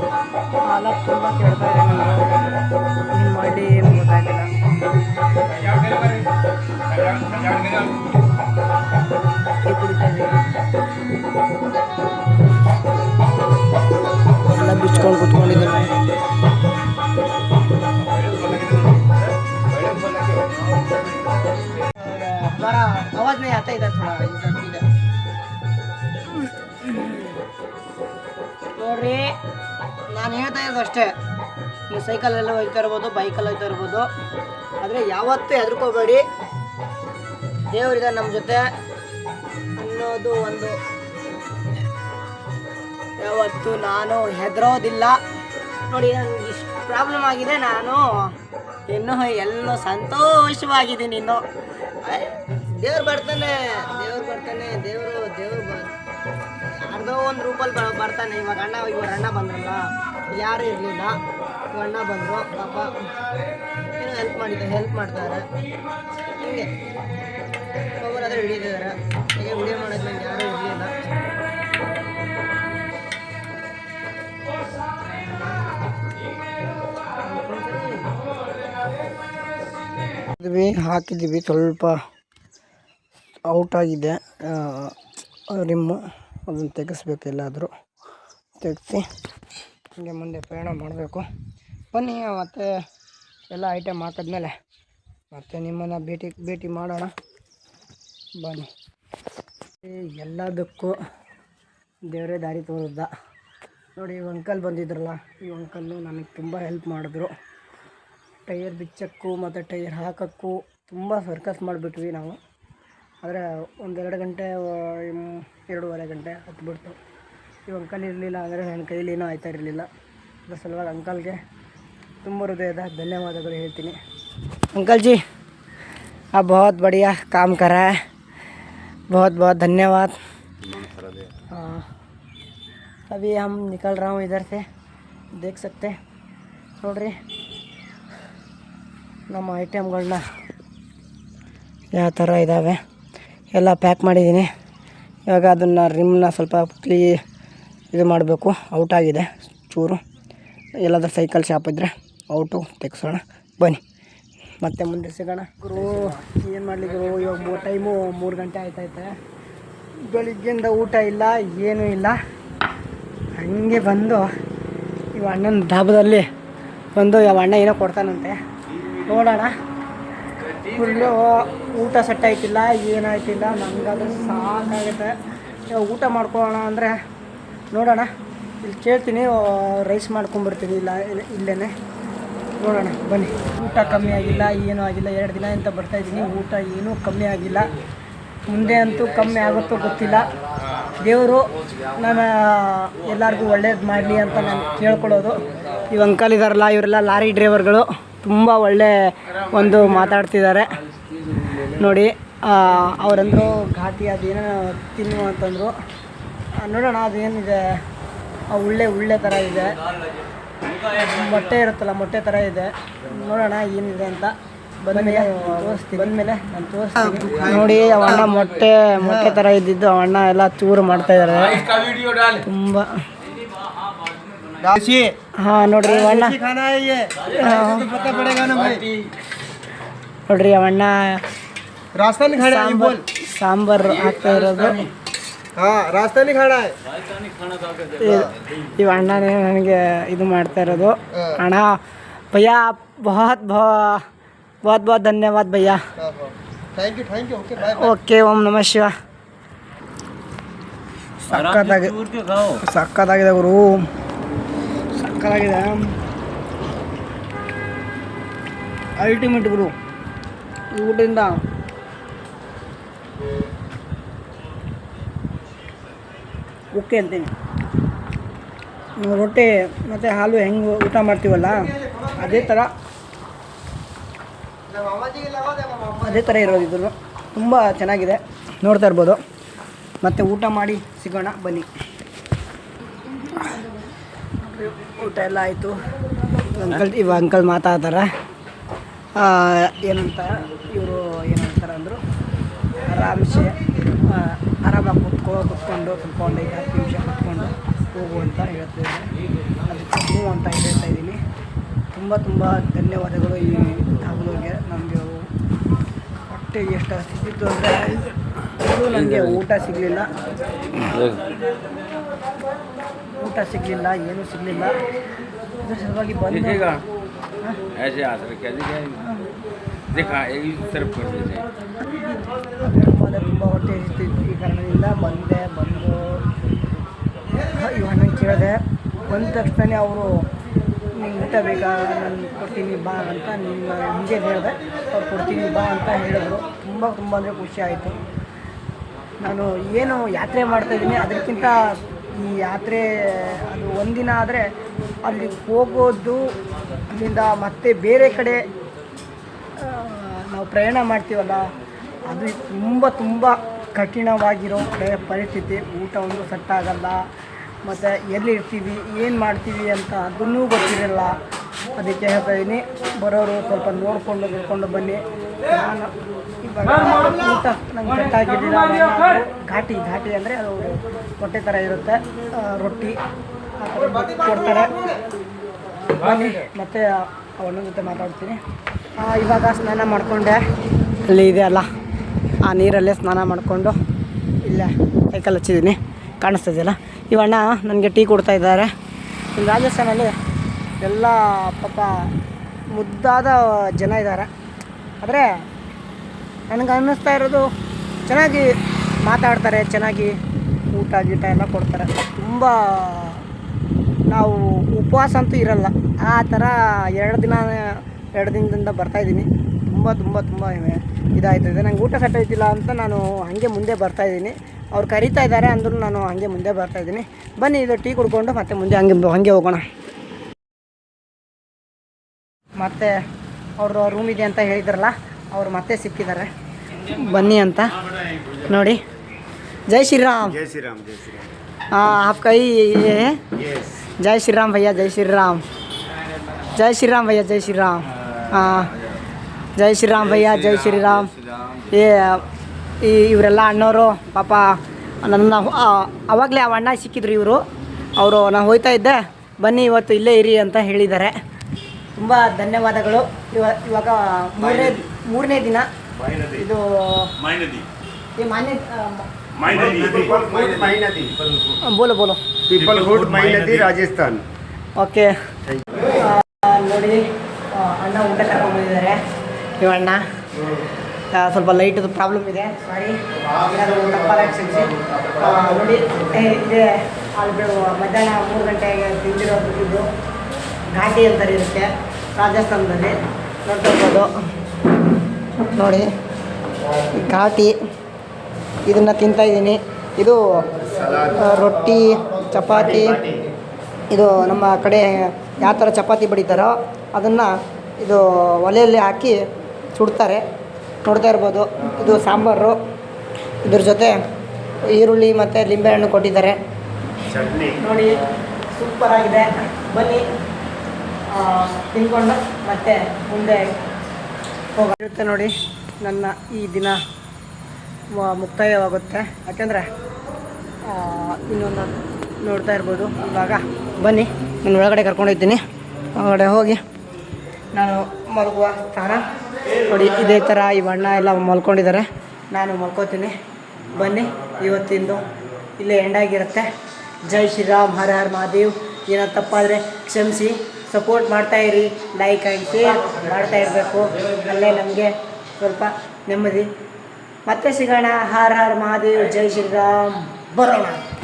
ಹಾಲ ತುಂಬ ಕೇಳ್ತಾ ಇದೆ ನನಗೆ ಏನು ಮಾಡಲಿ ಏನು ಗೊತ್ತಾಗಿಲ್ಲ ಟೀ ಕುಡಿತಾ ಇದ್ದೀನಿ ಎಲ್ಲ ಬಿಚ್ಕೊಂಡು ಕುತ್ಕೊಂಡಿದ್ದೀನಿ हमारा आवाज नहीं आता इधर थोड़ा इधर इधर ನೋಡ್ರಿ ನಾನು ಹೇಳ್ತಾ ಇರೋದು ಅಷ್ಟೇ. ನೀವು ಸೈಕಲಲ್ಲಿ ಹೋಗ್ತಾ ಇರ್ಬೋದು ಬೈಕಲ್ಲಿ ಹೋಗ್ತಾ ಇರ್ಬೋದು. ಆದರೆ ಯಾವತ್ತೂ ಹೆದರ್ಕೋಬೇಡಿ. ದೇವರಿದೆ ನಮ್ಮ ಜೊತೆ ಅನ್ನೋದು ಒಂದು ಯಾವತ್ತು ನಾನು ಹೆದರೋದಿಲ್ಲ. ನೋಡಿ ನನಗೆ ಇಷ್ಟು ಪ್ರಾಬ್ಲಮ್ ಆಗಿದೆ. ನಾನು ಇನ್ನೂ ಎಲ್ಲೋ ಸಂತೋಷವಾಗಿದ್ದೀನಿ ಇನ್ನು. ದೇವ್ರು ಬರ್ತಾನೆ ದೇವ್ರು ಬರ್ತಾನೆ, ದೇವರು, ದೇವ್ರು ಬ ಯಾರ್ದೋ ಒಂದು ರೂಪಲ್ಲಿ ಬರ್ತಾನೆ. ಇವಾಗ ಅಣ್ಣ ಇವಾಗ ಅಣ್ಣ ಬಂದ್ರಲ್ಲ, ಯಾರು ಇರಲಿಲ್ಲ. ಅಣ್ಣ ಬಂದರು, ಪಾಪ ಏನೋ ಹೆಲ್ಪ್ ಮಾಡಿದ್ದೆ ಹೆಲ್ಪ್ ಮಾಡ್ತಾರೆ. ಹಿಂಗೆ. ಒಬ್ಬರಾದ್ರೆ ಹಿಡಿದಿದ್ದಾರೆ. ಹೀಗೆ ವಿಡಿಯೋ ಮಾಡೋದು ನಂಗೆ ಯಾರೂ ಇರಲಿಲ್ಲ. ಹಾಕಿದ್ದೀವಿ ಸ್ವಲ್ಪ ಔಟ್ ಆಗಿದೆ ರಿಮ್ಮು. ಅದನ್ನು ತೆಗೆಸ್ಬೇಕು ಎಲ್ಲಾದರೂ. ತೆಗೆಸಿ ಹಂಗೆ ಮುಂದೆ ಪ್ರಯಾಣ ಮಾಡಬೇಕು. ಬನ್ನಿ, ಮತ್ತು ಎಲ್ಲ ಐಟಮ್ ಹಾಕಿದ್ಮೇಲೆ ಮತ್ತೆ ನಿಮ್ಮನ್ನು ಭೇಟಿ ಭೇಟಿ ಮಾಡೋಣ. ಬನ್ನಿ. ಎಲ್ಲದಕ್ಕೂ ದೇವರೇ ದಾರಿ ತೋರಿಸ್ದ ನೋಡಿ ಈ ಅಂಕಲ್ ಬಂದಿದ್ರಲ್ಲ, ಈ ಅಂಕಲ್ಲು ನನಗೆ ತುಂಬ ಹೆಲ್ಪ್ ಮಾಡಿದ್ರು. ಟೈರ್ ಬಿಚ್ಚಕ್ಕೂ ಮತ್ತು ಟೈರ್ ಹಾಕೋಕ್ಕೂ ತುಂಬ ಸರ್ಕಸ್ ಮಾಡಿಬಿಟ್ವಿ ನಾವು. ಆದರೆ ಒಂದೆರಡು ಗಂಟೆ ಆ, ಇಮ್- ಎರಡೂವರೆ ಗಂಟೆ ಹತ್ಬಿಡ್ತು ಈ ಅಂಕಲ್ ಇರಲಿಲ್ಲ ಅಂದರೆ ನನ್ನ ಕೈಲಿ ಏನೂ ಆಯ್ತಾ ಇರಲಿಲ್ಲ ಅದ್ರ ಸಲುವಾಗಿ ಅಂಕಲ್ಗೆ ತುಂಬ ಹೃದಯದ ಧನ್ಯವಾದಗಳು ಹೇಳ್ತೀನಿ अंकल जी आप बहुत बढ़िया काम कर रहा है बहुत बहुत धन्यवाद हाँ अभी हम निकल रहा हूँ इधर से देख सकते हैं ನೋಡ್ರಿ ನಮ್ಮ ಐಟಮ್ಗಳನ್ನ ಯಾವ ಥರ ಇದ್ದಾವೆ ಎಲ್ಲ ಪ್ಯಾಕ್ ಮಾಡಿದ್ದೀನಿ. ಇವಾಗ ಅದನ್ನು ರಿಮ್ನ ಸ್ವಲ್ಪ ಕ್ಲೀ ಇದು ಮಾಡಬೇಕು. ಔಟ್ ಆಗಿದೆ ಚೂರು. ಎಲ್ಲಾದರೂ ಸೈಕಲ್ ಶಾಪ್ ಇದ್ದರೆ ಔಟು ತೆಗ್ಸೋಣ. ಬನ್ನಿ. ಮತ್ತೆ ಮುಂದೆ ಸಿಗೋಣ. ಗುರು, ಏನು ಮಾಡಲಿದ್ರು ಇವಾಗ ಮೂರು ಟೈಮು ಮೂರು ಗಂಟೆ ಆಯ್ತೈತೆ ಬೆಳಿಗ್ಗೆಯಿಂದ ಊಟ ಇಲ್ಲ, ಏನೂ ಇಲ್ಲ. ಹಂಗೆ ಬಂದು ಇವ ಅಣ್ಣನ ಡಾಬದಲ್ಲಿ ಬಂದು ಯಾವ ಅಣ್ಣ ಏನೋ ಕೊಡ್ತಾನಂತೆ. ನೋಡೋಣ. ಫುಲ್ಲು ಊಟ ಸೆಟ್ ಆಯ್ತಿಲ್ಲ, ಏನಾಯ್ತಿಲ್ಲ ನಮಗದು ಸಾಕಾಗುತ್ತೆ. ಊಟ ಮಾಡ್ಕೊಳ್ಳೋಣ ಅಂದರೆ ನೋಡೋಣ. ಇಲ್ಲಿ ಕೇಳ್ತೀನಿ ರೈಸ್ ಮಾಡ್ಕೊಂಬರ್ತೀನಿ ಇಲ್ಲ ಇಲ್ಲೇ ನೋಡೋಣ, ಬನ್ನಿ. ಊಟ ಕಮ್ಮಿ ಆಗಿಲ್ಲ, ಏನೂ ಆಗಿಲ್ಲ, ಎರಡು ದಿನ ಅಂತ ಬರ್ತಾಯಿದ್ದೀನಿ ಊಟ ಏನೂ ಕಮ್ಮಿ ಆಗಿಲ್ಲ. ಮುಂದೆ ಅಂತೂ ಕಮ್ಮಿ ಆಗುತ್ತೋ ಗೊತ್ತಿಲ್ಲ. ದೇವರು ನಾನು ಎಲ್ಲರಿಗೂ ಒಳ್ಳೇದು ಮಾಡಲಿ ಅಂತ ನಾನು ಕೇಳ್ಕೊಳ್ಳೋದು. ಇವ್ ಅಂಕಲ್ ಇದಾರಲ್ಲ ಇವರೆಲ್ಲ ಲಾರಿ ಡ್ರೈವರ್ಗಳು ತುಂಬ ಒಳ್ಳೆ ಒಂದು ಮಾತಾಡ್ತಿದ್ದಾರೆ. ನೋಡಿ ಆ, ಅವರಂದ್ರು ಘಾಟಿ ಅದೇನೋ ತಿನ್ನು ಅಂತಂದರು. ನೋಡೋಣ ಅದೇನಿದೆ? ಆ ಉಳ್ಳೆ ಉಳ್ಳೆ ಥರ ಇದೆ. ಮೊಟ್ಟೆ ಇರುತ್ತಲ್ಲ ಮೊಟ್ಟೆ ಥರ ಇದೆ. ನೋಡೋಣ ಏನಿದೆ ಅಂತ. ಬಂದಮೇಲೆ ತೋರಿಸ್ತೀನಿ. ಬಂದಮೇಲೆ ನಾನು ತೋರಿಸ್ತೀನಿ. ನೋಡಿ ಅವ ಅಣ್ಣ ಮೊಟ್ಟೆ ಮೊಟ್ಟೆ ಥರ ಇದ್ದಿದ್ದು ಅವ ಅಣ್ಣ ಎಲ್ಲ ಚೂರು ಮಾಡ್ತಾ ಇದ್ದಾರೆ. ತುಂಬ. ಹಾಂ ನೋಡ್ರಿ ಅವ ಅಣ್ಣ खाना है ये हाँ। तो पता पड़ेगा ना भाई ನೋಡ್ರಿ ಅವ ಅಣ್ಣ रास्ता नहीं खाना है ये बोल ಸಾಂಬಾರ್ ಸಾಂಬಾರು ಹಾಕ್ತಾ ಇರೋದು हाँ रास्ता नहीं खाना है ಇ- ಇವ ಅಣ್ಣನೇ ನನಗೆ ಇದು ಮಾಡ್ತಾ ಇರೋದು ಅಣ್ಣ ಭಯ್ಯ बहुत बहुत बहुत बहुत धन्यवाद भैया thank you thank you okay bye okay ಓಂ ನಮಃ ಶಿವ ಸಕ್ಕತ್ತಾಗಿ ಸಕ್ಕತ್ತಾಗಿದೆ ಗುರು. ಸಕ್ಕತ್ತಾಗಿದೆ. ಅಲ್ಟಿಮೇಟ್ ಗುರು. ಊಟದಿಂದ. ಓಕೆ ಅಂತೀನಿ. ರೊಟ್ಟಿ ಮತ್ತು ಹಾಲು ಹೆಂಗೆ ಊಟ ಮಾಡ್ತೀವಲ್ಲ, ಅದೇ ಥರ ಅದೇ ಥರ ಇರೋದಿದ್ರು ತುಂಬ ಚೆನ್ನಾಗಿದೆ. ನೋಡ್ತಾ ಇರ್ಬೋದು. ಮತ್ತೆ ಊಟ ಮಾಡಿ ಸಿಗೋಣ, ಬನ್ನಿ. ಊಟ ಎಲ್ಲ ಆಯಿತು. ಅಂಕಲ್, ಇವ ಅಂಕಲ್ ಮಾತಾಡ್ತಾರೆ. ಏನಂತ, ಇವರು ಏನಂತಾರೆ ಅಂದರು, ಆರಾಮ್ಸೆ ಆರಾಮಾಗಿ ಕುತ್ಕೋ, ಕುತ್ಕೊಂಡು ಕುತ್ಕೊಂಡು ಈಗ ಹತ್ತು ನಿಮಿಷ ಕುತ್ಕೊಂಡು ಹೋಗು ಅಂತ ಹೇಳ್ತಾ ಅದಕ್ಕೆ ತುಂಬ ತುಂಬ ಧನ್ಯವಾದಗಳು ಈ ದಾವಣಗೆರೆಗೆ ನಮಗೆ ಹೊಟ್ಟೆಗೆ ಎಷ್ಟು ಹಸಿತಿತ್ತು ಅಂದರೆ ಇದು ನನಗೆ ಊಟ ಸಿಗಲಿಲ್ಲ ಊಟ ಸಿಗಲಿಲ್ಲ ಏನೂ ಸಿಗಲಿಲ್ಲ ಅದ್ರ ಸಲುವಾಗಿ ಬಂದು देखिएगा हाँ? ऐसे आ सकते क्या देखिए देखा इस तरफ कर दीजिए ತುಂಬ ತುಂಬ ಹೊಟ್ಟೆ ಹಸಿತಿತ್ತು ಈ ಕಾರಣದಿಂದ ಬಂದೆ ಬಂದು ಇವನ್ನ ಕೇಳಿದೆ ಬಂದ ತಕ್ಷಣ ಅವರು ನಿಂಗೆ ಊಟ ಬೇಕಾ ನಾನು ಕೊಡ್ತೀನಿ ಬಾ ಅಂತ ನಿಮ್ಮ ಹಿಂಗೆ ಹೇಳಿದೆ ಅವ್ರು ಕೊಡ್ತೀನಿ ಬಾ ಅಂತ ಹೇಳಿದ್ರು ತುಂಬ ತುಂಬ ಅಂದರೆ ಖುಷಿ ಆಯಿತು ನಾನು ಏನು ಯಾತ್ರೆ ಮಾಡ್ತಾ ಇದ್ದೀನಿ, ಅದಕ್ಕಿಂತ ಈ ಯಾತ್ರೆ ಅದು ಒಂದಿನ ಆದರೆ ಅಲ್ಲಿ ಹೋಗೋದು, ಅಲ್ಲಿಂದ ಮತ್ತೆ ಬೇರೆ ಕಡೆ ನಾವು ಪ್ರಯಾಣ ಮಾಡ್ತೀವಲ್ಲ, ಅದು ತುಂಬ ತುಂಬ ಕಠಿಣವಾಗಿರೋ ಪ್ರ- ಪರಿಸ್ಥಿತಿ. ಊಟ ಒಂದು ಸೆಟ್ ಆಗಲ್ಲ ಮತ್ತು ಎಲ್ಲಿ ಇರ್ತೀವಿ ಏನು ಮಾಡ್ತೀವಿ ಅಂತ ಅದನ್ನೂ ಗೊತ್ತಿರಲ್ಲ. ಅದಕ್ಕೆ ಹೇಳ್ತಾ ಇದ್ದೀನಿ ಬರೋರು ಸ್ವಲ್ಪ ನೋಡಿಕೊಂಡು ನೋಡಿಕೊಂಡು ಬನ್ನಿ. ನಾನು ಇವಾಗ ಊಟ ನಂಗೆ ನಾನು ಘಾಟಿ ಘಾಟಿ ಅಂದರೆ ಅದು ಹೊಟ್ಟೆ ಥರ ಇರುತ್ತೆ ರೊಟ್ಟಿ ಕೊಡ್ತಾರೆ. ಬನ್ನಿ ಮತ್ತೆ ಅವನ ಜೊತೆ ಮಾತಾಡ್ತೀನಿ. ಇವಾಗ ಸ್ನಾನ ಮಾಡಿಕೊಂಡೆ. ಅಲ್ಲಿ ಇದೆ ಅಲ್ಲ ಆ ನೀರಲ್ಲೇ ಸ್ನಾನ ಮಾಡಿಕೊಂಡು ಇಲ್ಲೇ ಸೈಕಲ್ ಹಚ್ಚಿದ್ದೀನಿ ಕಾಣಿಸ್ತಿದೆಯಲ್ಲ ಇವಣ್ಣ ನನಗೆ ಟೀ ಕೊಡ್ತಾ ಇದ್ದಾರೆ. ರಾಜಸ್ಥಾನಲ್ಲಿ ಎಲ್ಲ ಪಾಪ ಮುದ್ದಾದ ಜನ ಇದ್ದಾರೆ. ಆದರೆ ನನಗೆ ಅನ್ನಿಸ್ತಾ ಇರೋದು ಚೆನ್ನಾಗಿ ಮಾತಾಡ್ತಾರೆ, ಚೆನ್ನಾಗಿ ಊಟ ಗೀಟ ಎಲ್ಲ ಕೊಡ್ತಾರೆ. ತುಂಬ ನಾವು ಉಪವಾಸ ಅಂತೂ ಇರಲ್ಲ. ಆ ಥರ ಎರಡು ದಿನ, ಎರಡು ದಿನದಿಂದ ಬರ್ತಾಯಿದ್ದೀನಿ ತುಂಬ ತುಂಬ ತುಂಬ ಇದಾಯ್ತದೆ ನಂಗೆ ಊಟ ಸೆಟ್ ಆಯ್ತಿಲ್ಲ ಅಂತ ನಾನು ಹಾಗೆ ಮುಂದೆ ಬರ್ತಾಯಿದ್ದೀನಿ ಅವ್ರು ಕರೀತಾ ಇದ್ದಾರೆ ಅಂದ್ರೂ ನಾನು ಹಾಗೆ ಮುಂದೆ ಬರ್ತಾಯಿದ್ದೀನಿ ಬನ್ನಿ, ಇದು ಟೀ ಕುಡ್ಕೊಂಡು ಮತ್ತೆ ಮುಂದೆ ಹಂಗೆ ಹಂಗೆ ಹೋಗೋಣ. ಮತ್ತು ಅವರು ರೂಮ್ ಇದೆ ಅಂತ ಹೇಳಿದ್ರಲ್ಲ ಅವರು ಮತ್ತೆ ಸಿಕ್ಕಿದ್ದಾರೆ. ಬನ್ನಿ ಅಂತ. ನೋಡಿ. ಜೈ ಶ್ರೀರಾಮ್. ಜೈ ಶ್ರೀರಾಮ್ ಜೈ ಶ್ರೀರಾಮ್. ಕೈ ಜೈ ಶ್ರೀರಾಮ್ ಭಯ್ಯ ಜೈ ಶ್ರೀರಾಮ್. ಜೈ ಶ್ರೀರಾಮ್ ಭಯ್ಯ ಜೈ ಶ್ರೀರಾಮ್. ಜೈ ಶ್ರೀರಾಮ್ ಭಯ್ಯ ಜೈ ಶ್ರೀರಾಮ್ ಏ ಇವರೆಲ್ಲ ಅಣ್ಣವರು ಪಾಪ ನನ್ನ ಆವಾಗಲೇ ಅಣ್ಣ ಸಿಕ್ಕಿದ್ರು ಇವರು. ಅವರು ನಾನು ಹೋಯ್ತಾ ಇದ್ದೆ. ಬನ್ನಿ ಇವತ್ತು ಇಲ್ಲೇ ಇರಿ ಅಂತ ಹೇಳಿದ್ದಾರೆ. ತುಂಬ ಧನ್ಯವಾದಗಳು. ಇವಾಗ ಮೂರನೇ ಮೂರನೇ ದಿನ. ಇದು ಈ ಮಾನ್ಯ ಬೋಲೋ ಬೋಲೋ. ಪೀಪಲ್ ಹುಡ್ ಮೈನದಿ ರಾಜಸ್ಥಾನ್. ಓಕೆ. ನೋಡಿ ಅಣ್ಣ ಊಟ ಕರ್ಕೊಂಡಿದ್ದಾರೆ ನೀವು ಇವ ಅಣ್ಣ. ಸ್ವಲ್ಪ ಲೈಟದು ಪ್ರಾಬ್ಲಮ್ ಇದೆ. ಸಾರಿ ನೋಡಿ ಇದೆ ಅಲ್ಲಿ ಮಧ್ಯಾಹ್ನ ಮೂರು ಗಂಟೆಗೆ ತಿಂದಿರೋದು ಘಾಟಿ ಅಂತ ಇರುತ್ತೆ ರಾಜಸ್ಥಾನದಲ್ಲಿ. ನೋಡ್ಕೊಬೋದು ನೋಡಿ ಘಾಟಿ ಇದನ್ನು ತಿಂತಾಯಿದ್ದೀನಿ ಇದು ರೊಟ್ಟಿ ಚಪಾತಿ ಇದು ನಮ್ಮ ಕಡೆ ಯಾವ ಥರ ಚಪಾತಿ ಬಡಿತಾರೋ ಅದನ್ನು ಇದು ಒಲೆಯಲ್ಲಿ ಹಾಕಿ ಸುಡ್ತಾರೆ. ನೋಡ್ತಾ ಇರ್ಬೋದು ಇದು ಸಾಂಬಾರು. ಇದ್ರ ಜೊತೆ ಈರುಳ್ಳಿ ಮತ್ತು ಲಿಂಬೆಹಣ್ಣು ಕೊಟ್ಟಿದ್ದಾರೆ. ನೋಡಿ ಸೂಪರಾಗಿದೆ. ಬನ್ನಿ. ತಿನ್ಕೊಂಡು ಮತ್ತೆ ಮುಂದೆ ಹೋಗುತ್ತೆ ನೋಡಿ ನನ್ನ ಈ ದಿನ ಮುಕ್ತಾಯವಾಗುತ್ತೆ. ಯಾಕೆಂದರೆ ಇನ್ನೊಂದು ನೋಡ್ತಾ ಇರ್ಬೋದು. ಇವಾಗ ಬನ್ನಿ, ನಾನು ಒಳಗಡೆ ಕರ್ಕೊಂಡಿದ್ದೀನಿ. ಒಳಗಡೆ ಹೋಗಿ ನಾನು ಮಲಗುವ ಸ್ಥಾನ ನೋಡಿ, ಇದೇ ಥರ ಈ ಬಣ್ಣ ಎಲ್ಲ ಮಲ್ಕೊಂಡಿದ್ದಾರೆ. ನಾನು ಮಲ್ಕೋತೀನಿ. ಬನ್ನಿ, ಇವತ್ತಿಂದು ಇಲ್ಲೇ ಎಂಡಾಗಿರುತ್ತೆ ಜೈ ಶ್ರೀರಾಮ್, ಹರ ಹರ್ ಮಹಾದೇವ್. ಏನೋ ತಪ್ಪಾದರೆ ಕ್ಷಮಿಸಿ. ಸಪೋರ್ಟ್ ಮಾಡ್ತಾಯಿರಿ ಲೈಕ್ ಆ್ಯಂಡ್ ಶೇರ್ ಮಾಡ್ತಾ ಇರಬೇಕು. ಅಲ್ಲೇ ನಮಗೆ ಸ್ವಲ್ಪ ನೆಮ್ಮದಿ. ಮತ್ತೆ ಸಿಗೋಣ. ಹಾರ್ ಹಾರ್ ಮಹಾದೇವ್. ಜೈ ಶ್ರೀರಾಮ್. ಬರೋಣ.